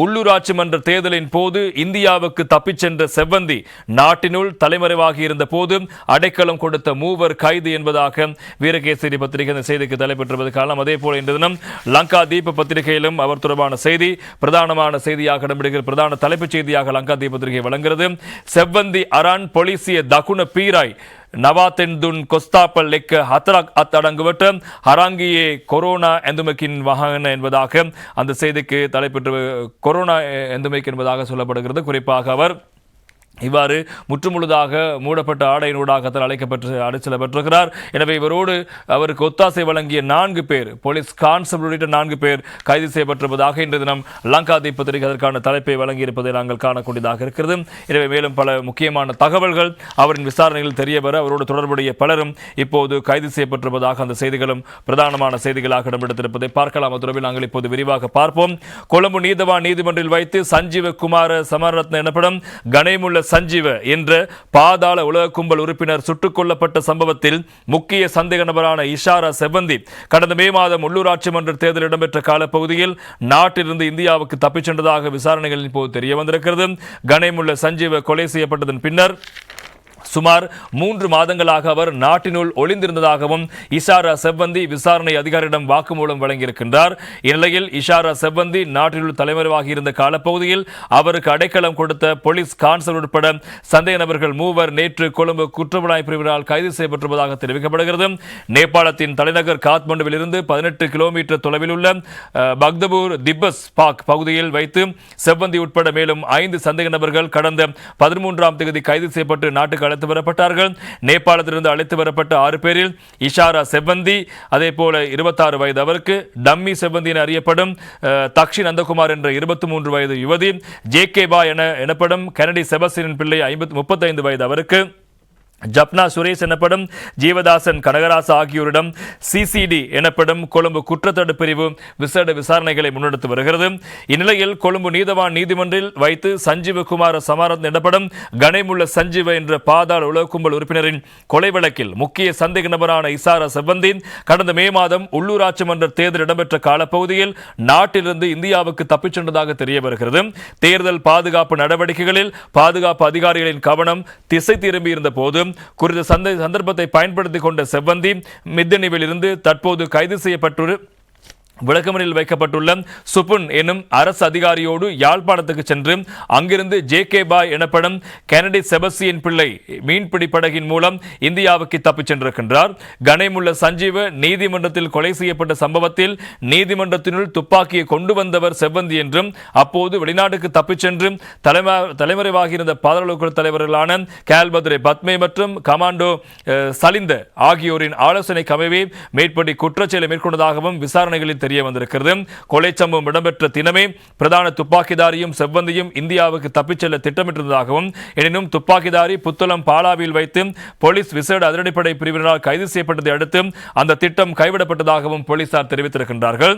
உள்ளூராட்சி மன்ற தேர்தலின் போது இந்தியாவுக்கு தப்பிச் சென்ற செவ்வந்தி நாட்டினுள் தலைமறைவாகி இருந்த போது அடைக்கலம் கொடுத்த மூவர் கைது என்பதாக வீரகேசரி பத்திரிகை இந்த செய்திக்கு தலைப்பெற்றிருப்பது காலம் அதே போல இன்று தினம் லங்கா தீப பத்திரிகையிலும் அவர் தொடர்பான செய்தி பிரதானமான செய்தியாக இடம்பெறுகிற பிரதான தலைப்புச் செய்தியாக லங்கா தீப பத்திரிகை வழங்குகிறது. செவ்வந்தி அரான் பொலிசிய தகுண பீராய் නවාතෙන්දුන් කොස්ථාපල් එක් හතරක් අත් අඩංගුවට ஹராங்கியே கொரோனா எந்துமைக்கின் வாகன என்பதாக அந்த செய்திக்கு தலைப்பெற்று கொரோனா எந்துமைக்கு என்பதாக சொல்லப்படுகிறது. குறிப்பாக அவர் இவ்வாறு முற்றுமுழுதாக மூடப்பட்ட ஆடையினூடாகத்தில் அழைக்கப்பட்டு அடைச்சல பெற்றிருக்கிறார். எனவே இவரோடு அவருக்கு ஒத்தாசை வழங்கிய நான்கு பேர் போலீஸ் கான்ஸ்டபிள் உள்ளிட்ட நான்கு பேர் கைது செய்யப்பட்டிருப்பதாக இன்று தினம் லங்கா பத்திரிகை அதற்கான தலைப்பை வழங்கியிருப்பதை நாங்கள் காணக்கூடியதாக இருக்கிறது. எனவே மேலும் பல முக்கியமான தகவல்கள் அவரின் விசாரணையில் தெரிய வர அவரோடு தொடர்புடைய பலரும் இப்போது கைது செய்யப்பட்டிருப்பதாக அந்த செய்திகளும் பிரதானமான செய்திகளாக இடம்பெடுத்திருப்பதை பார்க்கலாம். அது நாங்கள் இப்போது விரிவாக பார்ப்போம். கொழும்பு நீதவான் நீதிமன்றில் வைத்து சஞ்சீவ குமார சமரத்ன எனப்படும் கணேமுள்ள சஞ்சீவ என்ற பாதாள உலக கும்பல் உறுப்பினர் சுட்டுக் கொல்லப்பட்ட சம்பவத்தில் முக்கிய சந்தேக நபரான இஷாரா செவ்வந்தி கடந்த மே மாதம் உள்ளூராட்சி மன்ற தேர்தல் இடம்பெற்ற காலப்பகுதியில் நாட்டிலிருந்து இந்தியாவுக்கு தப்பிச் சென்றதாக விசாரணைகளின் போது தெரிய வந்திருக்கிறது கணேமுள்ள சஞ்சீவ கொலை செய்யப்பட்டதன் பின்னர் சுமார் மூன்று மாதங்களாக அவர் நாட்டினுள் ஒளிந்திருந்ததாகவும் இஷாரா செவ்வந்தி விசாரணை அதிகாரியிடம் வாக்குமூலம் வழங்கியிருக்கின்றார். இந்நிலையில் இஷாரா செவ்வந்தி நாட்டினுள் தலைமறைவாகி இருந்த காலப்பகுதியில் அவருக்கு அடைக்கலம் கொடுத்த போலீஸ் கான்சல் உட்பட சந்தேக நபர்கள் மூவர் நேற்று கொழும்பு குற்றப்புலனாய்வு பிரிவினால் கைது செய்யப்பட்டிருப்பதாக தெரிவிக்கப்படுகிறது. நேபாளத்தின் தலைநகர் காத்மண்டுவில் இருந்து பதினெட்டு கிலோமீட்டர் தொலைவில் உள்ள பக்தபூர் திப்பஸ் பாக் பகுதியில் வைத்து செவ்வந்தி உட்பட மேலும் ஐந்து சந்தேக நபர்கள் கடந்த பதிமூன்றாம் தேதி கைது செய்யப்பட்டு நாட்டுக்கு அழைத்து வரப்பட்டார்கள். நேபாளத்திலிருந்து அழைத்து வரப்பட்ட ஆறு பேரில் இஷாரா செவ்வந்தி அதே போல இருபத்தாறு வயது அவருக்கு டம்மி செவ்வந்தி என அறியப்படும் தக்ஷி நந்தகுமார் என்ற இருபத்தி மூன்று வயது யுவதி ஜே கே பா என எனப்படும் கெனடி செபஸ்டியன் பிள்ளை ஐம்பத்தி முப்பத்தைந்து வயது அவருக்கு. ஜப்னா சுரேஷ் எனப்படும் ஜீவதாசன் கனகராசு ஆகியோரிடம் சிசிடி எனப்படும் கொழும்பு குற்றத்தடுப்பு பிரிவு விசேட விசாரணைகளை முன்னெடுத்து வருகிறது. இந்நிலையில் கொழும்பு நீதவான் நீதிமன்றில் வைத்து சஞ்சீவ குமார சமாரத் எனப்படும் கணேமுள்ள சஞ்சீவ என்ற பாதாள உலக கும்பல் உறுப்பினரின் கொலை வழக்கில் முக்கிய சந்தேக நபரான இசாரா செவ்வந்தின் கடந்த மே மாதம் உள்ளூராட்சி மன்ற தேர்தல் இடம்பெற்ற காலப்பகுதியில் நாட்டிலிருந்து இந்தியாவுக்கு தப்பிச் சென்றதாக தெரிய வருகிறது. தேர்தல் பாதுகாப்பு நடவடிக்கைகளில் பாதுகாப்பு அதிகாரிகளின் கவனம் திசை திரும்பியிருந்த போதும் குறித்த சந்த சந்தர்ப்பத்தை பயன்படுத்தி கொண்ட செவ்வந்தி மித்தனிவில் இருந்து தற்போது கைது செய்யப்பட்டு விளக்கமறில் வைக்கப்பட்டுள்ள சுப்புன் எனும் அரசு அதிகாரியோடு யாழ்ப்பாணத்துக்கு சென்று அங்கிருந்து ஜே கே பாய் எனப்படும் கெனடி செபஸ்டியன் பிள்ளை மீன்பிடி படகின் மூலம் இந்தியாவுக்கு தப்பிச் சென்றிருக்கின்றார். கணேமுள்ள சஞ்சீவ நீதிமன்றத்தில் கொலை செய்யப்பட்ட சம்பவத்தில் நீதிமன்றத்தினுள் துப்பாக்கியை கொண்டு வந்தவர் செவ்வந்தி என்றும் அப்போது வெளிநாட்டுக்கு தப்பிச் சென்று தலைம தலைமறைவாகி இருந்த பாதாளக்குழு தலைவர்களான கேல்பதுரை பத்மே மற்றும் கமாண்டோ சலிந்த ஆகியோரின் ஆலோசனை கமைவே மேற்படி குற்றச்செயலை மேற்கொண்டதாகவும் விசாரணைகளில் தெரிய வந்திருக்கிறது கொலை சம்பவம் இடம்பெற்ற தினமே பிரதான துப்பாக்கிதாரியும் செவ்வந்தியும் இந்தியாவுக்கு தப்பிச் செல்ல திட்டமிட்டிருந்ததாகவும் எனினும் துப்பாக்கிதாரி புத்தளம் பாலாவில் வைத்து போலீஸ் விசேட அதிரடிப்படை பிரிவினரால் கைது செய்யப்பட்டதை அடுத்து அந்த திட்டம் கைவிடப்பட்டதாகவும் போலீசார் தெரிவித்திருக்கின்றார்கள்.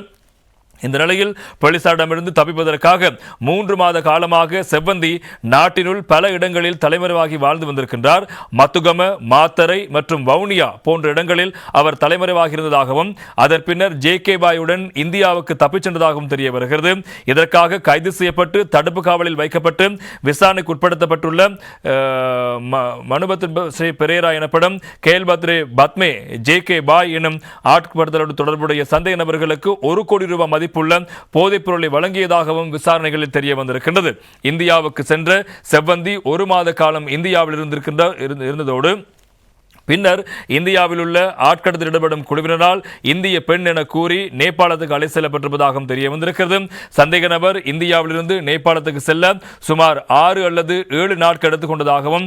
இந்த நிலையில் போலீசாரிடமிருந்து தப்பிப்பதற்காக மூன்று மாத காலமாக செவ்வந்தி நாட்டினுள் பல இடங்களில் தலைமறைவாகி வாழ்ந்து வந்திருக்கின்றார். மத்துகம மாத்தரை மற்றும் வவுனியா போன்ற இடங்களில் அவர் தலைமறைவாகி இருந்ததாகவும் அதன் பின்னர் ஜே கே பாயுடன் இந்தியாவுக்கு தப்பிச் சென்றதாகவும் தெரிய வருகிறது. இதற்காக கைது செய்யப்பட்டு தடுப்பு காவலில் வைக்கப்பட்டு விசாரணைக்கு உட்படுத்தப்பட்டுள்ள அஹ், மனுபத் ஸ்ரீ பெரேரா எனப்படும் கேல்பத்ரே பத்மே ஜே கே பாய் எனும் ஆட்படுத்தலோடு தொடர்புடைய சந்தேக நபர்களுக்கு ஒரு கோடி ரூபாய் மதிப்புள்ள போதைப் பொருளை வழங்கியதாகவும் விசாரணைகளில் தெரிய வந்திருக்கின்றது. இந்தியாவுக்கு சென்ற செவ்வந்தி ஒரு மாத காலம் இந்தியாவில் இருந்திருக்கின்ற இருந்ததோடு பின்னர் இந்தியாவில் உள்ள ஆட்கடத்தில் ஈடுபடும் குழுவினரால் இந்திய பெண் என கூறி நேபாளத்துக்கு அழை செல்லப்பட்டிருப்பதாகவும் தெரிய வந்திருக்கிறது. சந்தேக நபர் இந்தியாவிலிருந்து நேபாளத்துக்கு செல்ல சுமார் ஆறு அல்லது ஏழு நாட்கள் எடுத்துக்கொண்டதாகவும்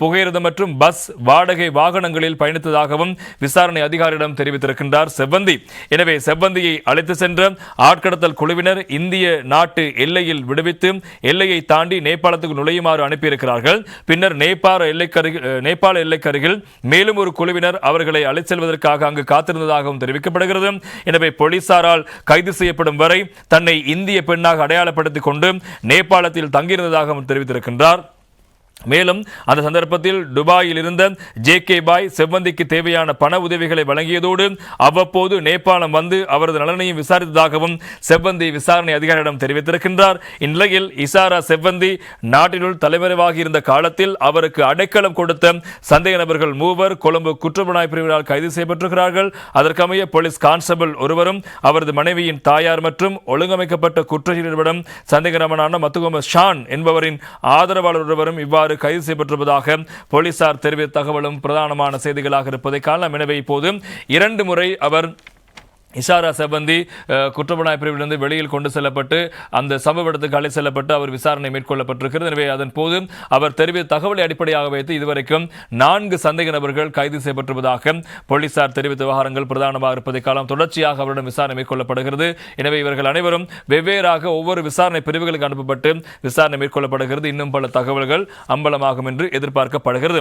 புகையிரதம் மற்றும் பஸ் வாடகை வாகனங்களில் பயணித்ததாகவும் விசாரணை அதிகாரியிடம் தெரிவித்திருக்கின்றார் செவ்வந்தி. எனவே செவ்வந்தியை அழைத்து சென்ற ஆட்கடத்தல் குழுவினர் இந்திய நாட்டு எல்லையில் விடுவித்து எல்லையை தாண்டி நேபாளத்துக்கு நுழையுமாறு அனுப்பியிருக்கிறார்கள். பின்னர் நேபாள எல்லைக்கருகில் நேபாள எல்லைக்கருகில் மேலும் ஒரு குழுவினர் அவர்களை அழைத்து செல்வதற்காக அங்கு காத்திருந்ததாகவும் தெரிவிக்கப்படுகிறது. எனவே போலீசாரால் கைது செய்யப்படும் வரை தன்னை இந்திய பெண்ணாக அடையாளப்படுத்திக் கொண்டு நேபாளத்தில் தங்கியிருந்ததாகவும் தெரிவித்திருக்கின்றார். மேலும் அந்த சந்தர்ப்பத்தில் துபாயில் இருந்த ஜே கே பாய் செவ்வந்திக்கு தேவையான பண உதவிகளை வழங்கியதோடு அவ்வப்போது நேபாளம் வந்து அவரது நலனையும் விசாரித்ததாகவும் செவ்வந்தி விசாரணை அதிகாரியிடம் தெரிவித்திருக்கின்றார். இந்நிலையில் இசாரா செவ்வந்தி நாட்டினுள் தலைமறைவாகி இருந்த காலத்தில் அவருக்கு அடைக்கலம் கொடுத்த சந்தேக நபர்கள் மூவர் கொழும்பு குற்றப்புலனாய்வு பிரிவினால் கைது செய்யப்பட்டிருக்கிறார்கள். அதற்கமைய போலீஸ் கான்ஸ்டபிள் ஒருவரும் அவரது மனைவியின் தாயார் மற்றும் ஒழுங்கமைக்கப்பட்ட குற்றச்செயலிடம் சந்தேகநபரான மத்துகம ஷான் என்பவரின் ஆதரவாளர் ஒருவரும் இவ்வாறு கைது செய்யப்பட்டிருப்பதாக போலீசார் தெரிவித்த தகவலும் பிரதானமான செய்திகளாக இருப்பதை காணலாம். எனவே இப்போது இரண்டு முறை அவர் இஷாரா செவ்வந்தி குற்றப்புலனாய் பிரிவிலிருந்து வெளியில் கொண்டு செல்லப்பட்டு அந்த சம்பவ இடத்துக்கு அழை செல்லப்பட்டு அவர் விசாரணை மேற்கொள்ளப்பட்டிருக்கிறது. எனவே அதன் போது அவர் தெரிவித்த தகவலை அடிப்படையாக வைத்து இதுவரைக்கும் நான்கு சந்தேக நபர்கள் கைது செய்யப்பட்டிருப்பதாக போலீசார் தெரிவித்த விவகாரங்கள் பிரதானமாக இருப்பதை காலம் தொடர்ச்சியாக அவரிடம் விசாரணை மேற்கொள்ளப்படுகிறது. எனவே இவர்கள் அனைவரும் வெவ்வேறாக ஒவ்வொரு விசாரணை பிரிவுகளுக்கு அனுப்பப்பட்டு விசாரணை மேற்கொள்ளப்படுகிறது. இன்னும் பல தகவல்கள் அம்பலமாகும் என்று எதிர்பார்க்கப்படுகிறது.